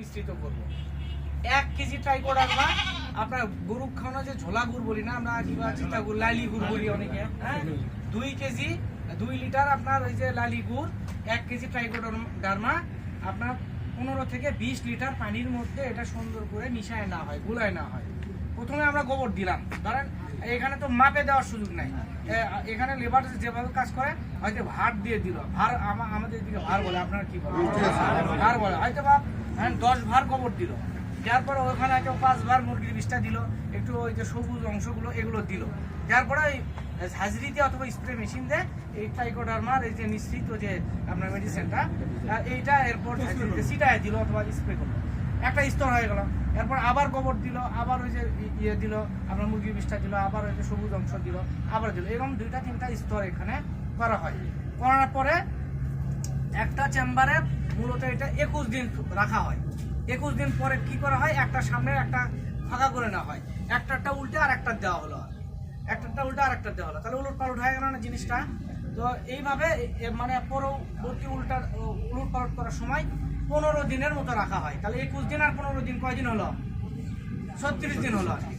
মিশ্রিত করব। এক কেজি ট্রাইকোডার্মা আপনার গরু খাওয়ানো যে ঝোলা গুড় বলি না আমরা কিংবা চিতা গুড় লালি গুড় বলি অনেকে হ্যাঁ? দুই কেজি দুই লিটার আপনার ওই যে লালি গুড় এক কেজি ট্রাইকোডার্মা আপনার পনেরো থেকে বিশ লিটার পানির মধ্যে এটা সুন্দর করে মিশায় না হয় গুলায় না হয়। প্রথমে আমরা গোবর দিলাম। ধরেন এখানে তো মাপে দেওয়ার সুযোগ নাই। এখানে লেবার যেভাবে কাজ করে হয়তো ভার দিয়ে দিল। ভার আমাদের দিকে ভার বলে আপনার কি বলে? ভার বলে। হয়তো বা ধরেন দশ ভার গোবর দিল। যার পরে ওখানে হয়তো পাঁচ ভার মুরগির বিষটা দিল একটু ওই যে সবুজ অংশগুলো এগুলো দিল। যার পরে ওই দিয়ে অথবা স্প্রে মেশিন দিয়ে এই ট্রাইকোডার্মার এই যে মিশ্রিত যে আপনার মেডিসিনটা এইটা এরপর ছিটায় দিল অথবা স্প্রে করল। একটা স্তর হয়ে গেল। এরপর আবার গোবর দিল আবার ওই যে ইয়ে দিল আপনার মুরগির বিষটা দিল আবার ওই যে সবুজ অংশ দিল আবার দিল। এরকম দুইটা তিনটা স্তর এখানে করা হয়। করার পরে একটা চেম্বারে মূলত এটা একুশ দিন রাখা হয়। একুশ দিন পরে কি করা হয়? একটা সামনে একটা ফাঁকা করে নেওয়া হয়। একটাটা উল্টে আর একটা দেওয়া হলো। একটাটা উল্টে আর একটা দেওয়া হলো। তাহলে উলট পালট হয়ে গেল না জিনিসটা? তো এইভাবে মানে পরবর্তী উল্টা উলট পালট করার সময় পনেরো দিনের মতো রাখা হয়। তাহলে একুশ দিন আর পনেরো দিন কয়দিন হলো? ছত্রিশ দিন হলো আর কি।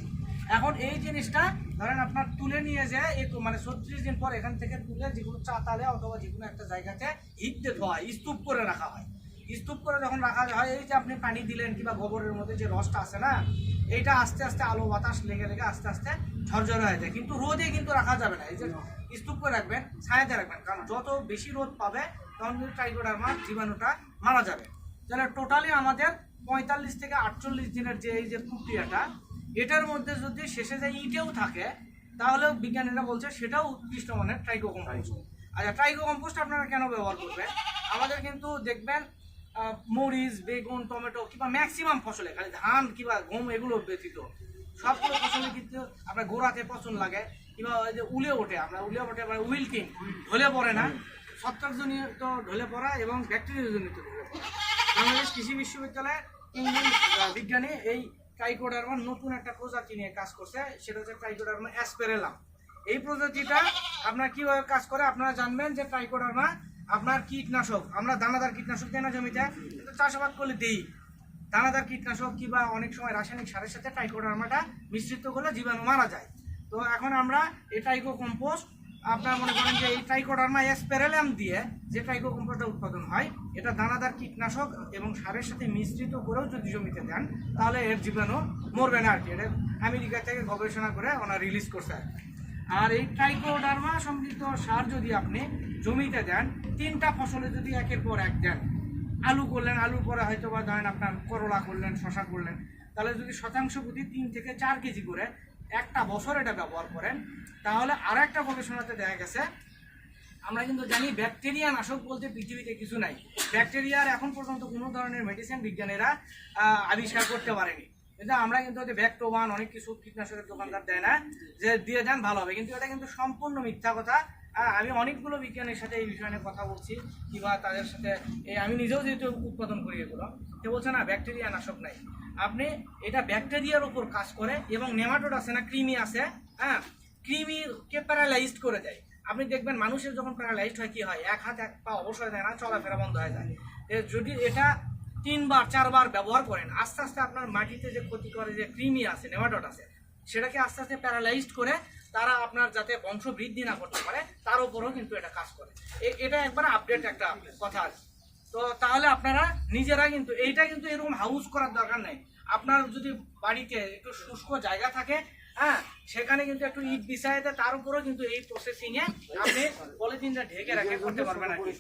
এখন এই জিনিসটা ধরেন আপনার তুলে নিয়ে যায় মানে ছত্রিশ দিন পর এখান থেকে তুলে যেগুলো চাতালে অথবা যে কোনো একটা জায়গাতে হিটতে ধোয়া হয়, স্তূপ করে রাখা হয়। স্তূপ করে যখন রাখা হয়, এই যে আপনি পানি দিলেন কিংবা গোবরের মধ্যে যে রসটা আছে না, এইটা আস্তে আস্তে আলো, বাতাস লেগে লেগে আস্তে আস্তে ঝরঝরে হয়ে যায়। কিন্তু রোদে কিন্তু রাখা যাবে না। এই যে স্তূপ করে রাখবেন, ছায়াতে রাখবেন। কারণ যত বেশি রোদ পাবে, তখন কিন্তু ট্রাইকোডার্মার জীবাণুটা মারা যাবে। তাহলে টোটালি আমাদের পঁয়তাল্লিশ থেকে আটচল্লিশ দিনের যে এই যে প্রক্রিয়াটা এটার মধ্যে যদি শেষে যে ইটেও থাকে তাহলে বিজ্ঞানীরা বলছে সেটাও উৎকৃষ্ট মানের ট্রাইকো কম্পোস্ট আচ্ছা ট্রাইকো কম্পোস্ট আপনারা কেন ব্যবহার করবেন? আমাদের কিন্তু দেখবেন মরিচ বেগুন টমেটো কিংবা ম্যাক্সিমাম ফসলে খালি ধান কিংবা গম এগুলো ব্যতীত। সবগুলো ফসলে কিন্তু আপনার গোড়াতে পচন লাগে কিংবা ওই যে উলে ওঠে আমরা উলে ওঠে মানে উইলকিং ঢলে পড়ে না। ছত্রাকজনিত ঢলে পড়া এবং ব্যাকটেরিয়াজনিত ঢলে পড়া। বাংলাদেশ কৃষি বিশ্ববিদ্যালয়ে তিনজন আহ, বিজ্ঞানী এই ট্রাইকোডার্মার নতুন একটা প্রজাতি নিয়ে কাজ করছে, সেটা হচ্ছে ট্রাইকোডার্মা অ্যাসপেরেলাম এই প্রজাতিটা আপনার কীভাবে কাজ করে আপনারা জানবেন যে ট্রাইকোডার্মা আপনার কীটনাশক, আমরা দানাদার কীটনাশক দেয় না জমিতে, কিন্তু চাষাবাদ করলে দিই। দানাদার কীটনাশক কিংবা অনেক সময় রাসায়নিক সারের সাথে ট্রাইকোডার্মাটা মিশ্রিত করলে জীবাণু মারা যায়। তো এখন আমরা এই ট্রাইকো কম্পোস্ট আপনার মনে করেন যে এই ট্রাইকোডার্মা এসপেরেলাম দিয়ে যে ট্রাইকো কম্পোস্টটা উৎপাদন হয়, এটা দানাদার কীটনাশক এবং সারের সাথে মিশ্রিত করেও যদি জমিতে দেন, তাহলে এর জীবাণু মরবে না আর কি এটা আমেরিকা থেকে গবেষণা করে ওনারা রিলিজ করছে আর এই ট্রাইকোডার্মা সমৃদ্ধ সার যদি আপনি জমিতে দেন, তিনটা ফসলে যদি একের পর এক দেন, আলু করলেন, আলুর পরে হয়তো বা ধরেন আপনার করলা করলেন শশা করলেন, তাহলে যদি শতাংশ প্রতি তিন থেকে চার কেজি করে একটা বছর এটা ব্যবহার করেন, তাহলে আর একটা গবেষণাতে দেখা গেছে, আমরা কিন্তু জানি ব্যাকটেরিয়া নাশক বলতে পৃথিবীতে কিছু নাই। ব্যাকটেরিয়ার এখন পর্যন্ত কোনো ধরনের মেডিসিন বিজ্ঞানীরা আবিষ্কার করতে পারেনি। কিন্তু আমরা কিন্তু যে ব্যাকটোবান, অনেক কিছু কীটনাশকের দোকানদার দেয় না, যে দিয়ে যান ভালো হবে। কিন্তু এটা কিন্তু সম্পূর্ণ মিথ্যা কথা। আমি অনেকগুলো বিজ্ঞানীর সাথে এই বিষয় নিয়ে কথা বলছি, কিংবা তাদের সাথে আমি নিজেও যেহেতু উৎপাদন করি এগুলো, সে বলছে না, ব্যাকটেরিয়া নাশক নাই। আপনি এটা ব্যাকটেরিয়ার উপর কাজ করে এবং নেমাটোড আছে না, কৃমি আছে হ্যাঁ? কৃমিকে প্যারালাইজড করে দেয়। আপনি দেখবেন মানুষের যখন প্যারালাইজড হয়, কি হয়? এক হাত, এক পা অবসর দেয় না, চলাফেরা বন্ধ হয়ে যায়। যদি এটা তিনবার, চারবার ব্যবহার করেন, আস্তে আস্তে আপনার মাটিতে যে ক্ষতি করে যে কৃমি আছে, নেমাটোড আছে, সেটাকে আস্তে আস্তে প্যারালাইজড করে তারা আপনার যাতে বংশ বৃদ্ধি না করতে পারে, তার উপরেও কিন্তু এটা কাজ করে। এটা একবার আপডেট একটা কথা কি। তো তাহলে আপনারা নিজেরা কিন্তু এইটা কিন্তু এরকম হাউস করার দরকার নেই। আপনার যদি বাড়িতে একটু শুষ্ক জায়গা থাকে হ্যাঁ সেখানে কিন্তু একটু ইট বিছায় দেয় তার উপরেও কিন্তু এই প্রসেসিং এ আপনি পলিথিনটা ঢেকে রাখে করতে পারবেন আর কি।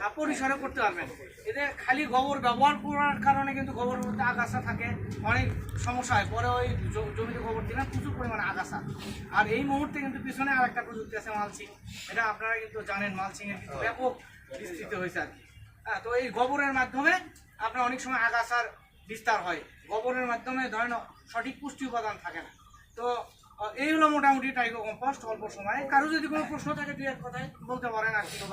হ্যাঁ, পরিসরে করতে পারবেন। এতে খালি গোবর ব্যবহার করার কারণে কিন্তু গোবরের মধ্যে আগাছা থাকে অনেক সমস্যা হয়। পরে ওই জমিতে গোবর দিলে প্রচুর পরিমাণে আগাছা। আর এই মুহূর্তে কিন্তু পিছনে আর একটা প্রযুক্তি আছে মালচিং। এটা আপনারা কিন্তু জানেন মালচিং এর কিন্তু ব্যাপক বিস্তৃত হয়েছে আর কি। হ্যাঁ তো এই গোবরের মাধ্যমে আপনার অনেক সময় আগাছার বিস্তার হয়। গোবরের মাধ্যমে ধরেন সঠিক পুষ্টি উপাদান থাকে না। তো এই হলো মোটামুটি টাইগো কম্পোস্ট অল্প সময়ে। কারও যদি কোনো প্রশ্ন থাকে দু এক কথায় বলতে পারেন আর কি। ভাই